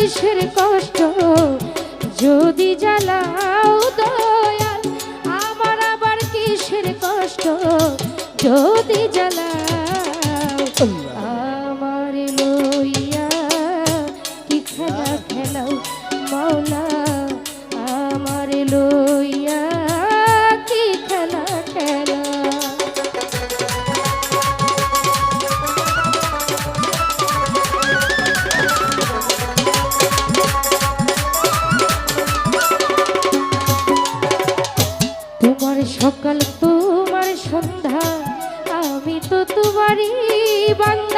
কিসের কষ্ট যদি জ্বালাও দয়াল আমার আবার কিসের কষ্ট? যদি সকাল তোমার সন্ধ্যা আমি তো তোমারই বান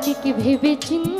की भी विचिन्न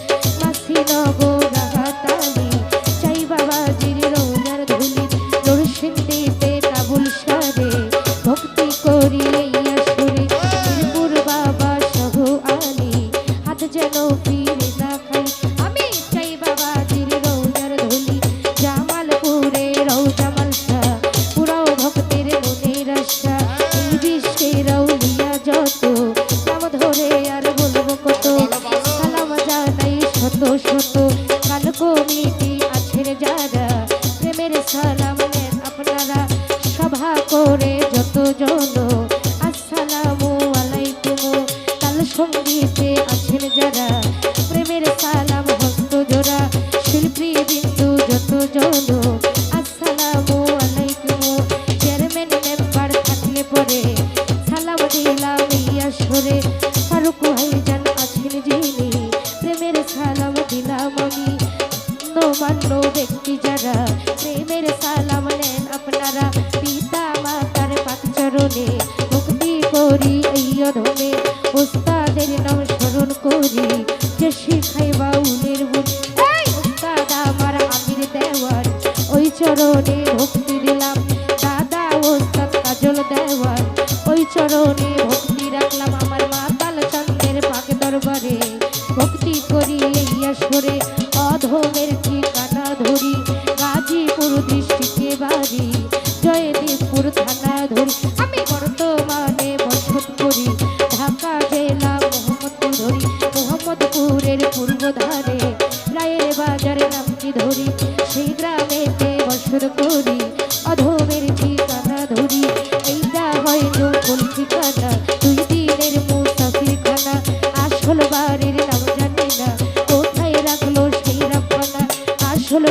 জন দেওয়ার। ওই চরণে ভক্তি দিলাম। আসল